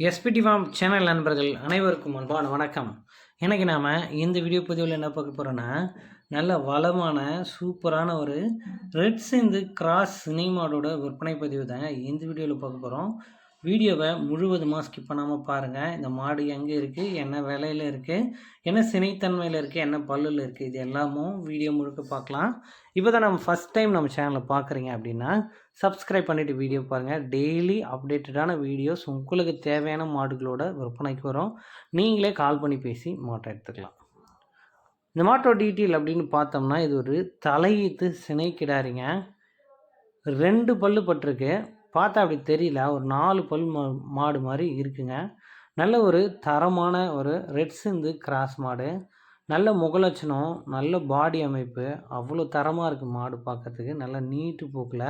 SPD form channel நண்பர்கள் அனைவருக்கும் அன்பான வணக்கம். எனக்கு நாம் இந்த வீடியோ பதிவில் என்ன பார்க்க போகிறோன்னா நல்ல வளமான சூப்பரான ஒரு ரெட் சிந்து கிராஸ் சினிமாடோட விற்பனை பதிவு தாங்க இந்த வீடியோவில் பார்க்க போகிறோம் வீடியோவை முழுவதுமாக ஸ்கிப் பண்ணாமல் பாருங்கள் இந்த மாடு எங்கே இருக்குது என்ன விலையில் இருக்குது என்ன சினைத்தன்மையில் இருக்குது என்ன பல்லில் இருக்குது இது எல்லாமும் வீடியோ முழுக்க பார்க்கலாம் இப்போ தான் நம்ம ஃபஸ்ட் டைம் நம்ம சேனலில் பார்க்குறீங்க அப்படின்னா சப்ஸ்கிரைப் பண்ணிவிட்டு வீடியோ பாருங்கள் டெய்லி அப்டேட்டடான வீடியோஸ் உங்களுக்கு தேவையான மாடுகளோட விற்பனைக்கு வரும். நீங்களே கால் பண்ணி பேசி மாட்டை எடுத்துக்கலாம். இந்த மாட்டோட டீட்டெயில் அப்படின்னு பார்த்தோம்னா இது ஒரு தலையீத்து சினை கிடாரிங்க ரெண்டு பல்லு பட்டிருக்கு. பார்த்தா அப்படி தெரியல. ஒரு நாலு பல் மா மாடு மாதிரி இருக்குங்க. நல்ல ஒரு தரமான ஒரு ரெட் சிந்து கிராஸ் மாடு. நல்ல முகலட்சணம் நல்ல பாடி அமைப்பு. அவ்வளோ தரமாக இருக்குது மாடு பார்க்கறதுக்கு. நல்ல நீட்டு போக்கில்.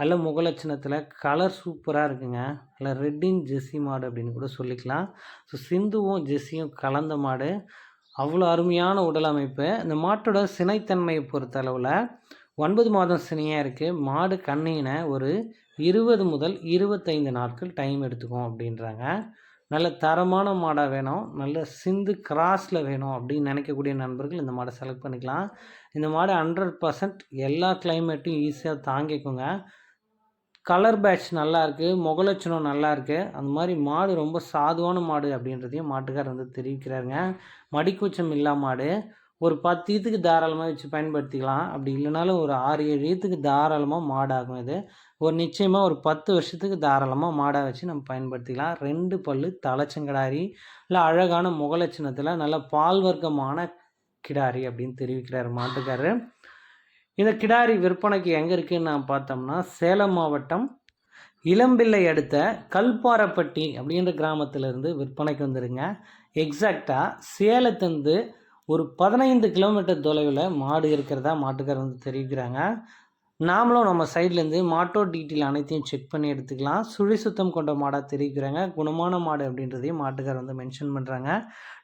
நல்ல முகலட்சணத்தில் கலர் சூப்பராக இருக்குங்க. நல்ல ரெட்டின் ஜெஸ்ஸி மாடு அப்படின்னு கூட சொல்லிக்கலாம். ஸோ சிந்துவும் ஜெஸ்ஸியும் கலந்த மாடு. அவ்வளோ அருமையான உடல் அமைப்பு. இந்த மாட்டோட சினைத்தன்மையை பொறுத்த அளவில் ஒன்பது மாதம் சனியாக இருக்குது மாடு கண்ணினை ஒரு இருபது முதல் இருபத்தைந்து நாட்கள் டைம் எடுத்துக்கும் அப்படின்றாங்க. நல்ல தரமான மாடாக வேணும். நல்ல சிந்து கிராஸில் வேணும் அப்படின்னு நினைக்கக்கூடிய நண்பர்கள் இந்த மாடை செலக்ட் பண்ணிக்கலாம். இந்த மாடு ஹண்ட்ரட் பர்சன்ட் எல்லா கிளைமேட்டும் ஈஸியாக தாங்கிக்குங்க. கலர் பேட்ச் நல்லா இருக்குது முகலட்சணம் நல்லா இருக்குது அந்த மாதிரி மாடு ரொம்ப சாதுவான மாடு அப்படின்றதையும் மாட்டுக்கார் வந்து தெரிவிக்கிறாருங்க. மடிக்கூச்சம் இல்லா மாடு. ஒரு பத்து ஈத்துக்கு தாராளமாக வச்சு பயன்படுத்திக்கலாம். அப்படி இல்லைனாலும் ஒரு ஆறு ஏழு ஈத்துக்கு தாராளமாக மாடாகும் இது. ஒரு நிச்சயமாக ஒரு பத்து வருஷத்துக்கு தாராளமாக மாடாக வச்சு நம்ம பயன்படுத்திக்கலாம். ரெண்டு பல் தலைச்சங்கடாரி இல்லை அழகான முகலட்சணத்தில் நல்ல பால் வர்க்கமான கிடாரி அப்படின்னு தெரிவிக்கிறார் மாட்டுக்காரர். இந்த கிடாரி விற்பனைக்கு எங்கே இருக்குதுன்னு நான் பார்த்தோம்னா சேலம் மாவட்டம் இளம்பிள்ளை அடுத்த கல்பாரப்பட்டி அப்படின்ற கிராமத்திலேருந்து விற்பனைக்கு வந்துடுங்க எக்ஸாக்டாக சேலத்துலேருந்து ஒரு பதினைந்து கிலோமீட்டர் தொலைவில் மாடு இருக்கிறதா மாட்டுக்காரர் வந்து தெரிவிக்கிறாங்க. நாமளும் நம்ம சைட்லேருந்து மாட்டோ டீட்டெயில் அனைத்தையும் செக் பண்ணி எடுத்துக்கலாம். சுழி சுத்தம் கொண்ட மாடாக தெரிவிக்கிறாங்க. குணமான மாடு அப்படின்றதையும் மாட்டுக்கார் வந்து மென்ஷன் பண்ணுறாங்க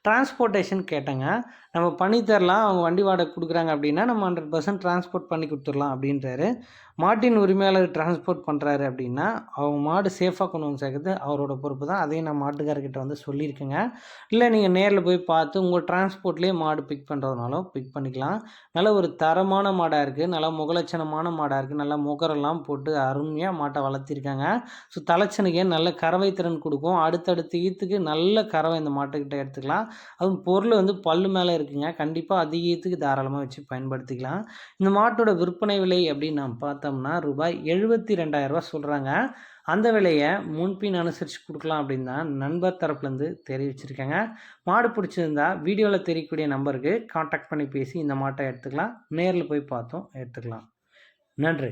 டிரான்ஸ்போர்ட்டேஷன் கேட்டேங்க. நம்ம பண்ணி தரலாம். அவங்க வண்டி வாடகை கொடுக்குறாங்க அப்படின்னா நம்ம ஹண்ட்ரட் பர்சன்ட் டிரான்ஸ்போர்ட் பண்ணி கொடுத்துடலாம் அப்படின்றாரு. மாட்டின் உரிமையாளர் டிரான்ஸ்போர்ட் பண்ணுறாரு அப்படின்னா அவங்க மாடு சேஃபாக கொண்டு வந்து சேர்க்குறது அவரோட பொறுப்பு தான். அதையும் நான் மாட்டுக்காரர்கிட்ட வந்து சொல்லியிருக்கேங்க. இல்லை நீங்கள் நேரில் போய் பார்த்து உங்கள் டிரான்ஸ்போர்ட்லேயே மாடு பிக் பண்ணுறதுனாலும் பிக் பண்ணிக்கலாம். நல்ல ஒரு தரமான மாடாக இருக்குது நல்ல முகலட்சணமான மாடாக இருக்குது நல்லா முகரெல்லாம் போட்டு அருமையாக மாட்டை வளர்த்திருக்காங்க. ஸோ தலைச்சனுக்கே நல்ல கறவை திறன் கொடுக்கும். அடுத்தடுத்த ஈத்துக்கு நல்ல கறவை இந்த மாட்டுக்கிட்ட எடுத்துக்கலாம். அதுவும் பொருள் வந்து பல்லு மேலே இருக்குங்க. கண்டிப்பாக அதிக ஈத்துக்கு தாராளமாக வச்சு பயன்படுத்திக்கலாம். இந்த மாட்டோட விற்பனை விலை அப்படின்னு நம்ம பார்த்தோம்னா ரூபாய் எழுபத்தி ரெண்டாயிரரூபா சொல்கிறாங்க அந்த விலையை முன்பின் அனுசரித்து கொடுக்கலாம் அப்படின்னு தான் நண்பர் தரப்புலேருந்து தெரிவிச்சிருக்கேங்க. மாடு பிடிச்சிருந்தா வீடியோவில் தெரியக்கூடிய நம்பருக்கு காண்டாக்ட் பண்ணி பேசி இந்த மாட்டை எடுத்துக்கலாம். நேரில் போய் பார்த்தோம் எடுத்துக்கலாம். நன்றி.